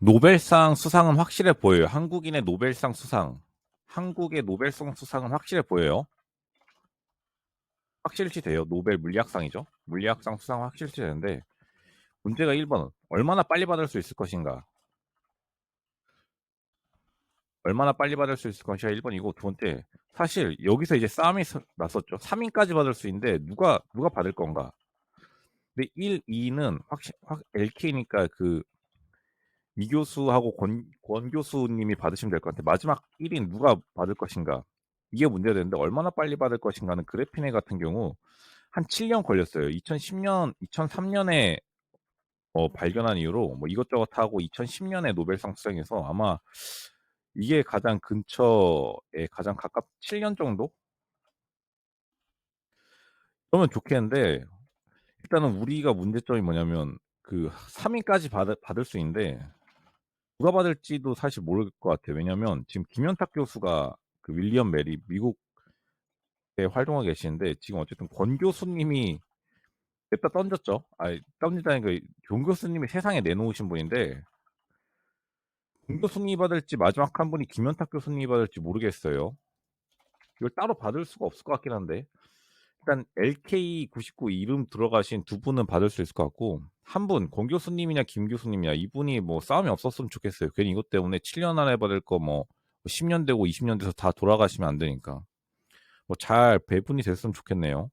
노벨상 수상은 확실해 보여요. 한국인의 노벨상 수상. 한국의 노벨상 수상은 확실해 보여요. 확실시 돼요. 노벨 물리학상이죠. 물리학상 수상 확실시 되는데 문제가 1번 얼마나 빨리 받을 수 있을 것인가? 얼마나 빨리 받을 수 있을 것인가 1번이고 두 번째 사실 여기서 이제 싸움이 서- 났었죠. 3인까지 받을 수 있는데 누가 누가 받을 건가? 근데 1, 2는 확실 확 LK니까 그 이 교수하고 권, 권 교수님이 받으시면 될 것 같아요. 마지막 1인 누가 받을 것인가? 이게 문제가 되는데 얼마나 빨리 받을 것인가는 그래피네 같은 경우 한 7년 걸렸어요. 2010년, 2003년에 어, 발견한 이후로 뭐 이것저것 하고 2010년에 노벨상 수상해서 아마 이게 가장 근처에 가장 가깝 7년 정도? 그러면 좋겠는데 일단은 우리가 문제점이 뭐냐면 그 3위까지 받을, 받을 수 있는데 누가 받을지도 사실 모를 것 같아요. 왜냐면 지금 김현탁 교수가 그 윌리엄 메리 미국에 활동하고 계시는데 지금 어쨌든 권 교수님이 냅다 던졌죠. 아니 던지다는 그존 교수님이 세상에 내놓으신 분인데 권 교수님이 받을지 마지막 한 분이 김현탁 교수님이 받을지 모르겠어요. 이걸 따로 받을 수가 없을 것 같긴 한데 일단 LK99 이름 들어가신 두 분은 받을 수 있을 것 같고 한 분, 권 교수님이냐 김 교수님이냐 이분이 뭐 싸움이 없었으면 좋겠어요. 괜히 이것 때문에 7년 안에 받을 거 뭐 10년 되고 20년 돼서 다 돌아가시면 안 되니까 뭐 잘 배분이 됐으면 좋겠네요.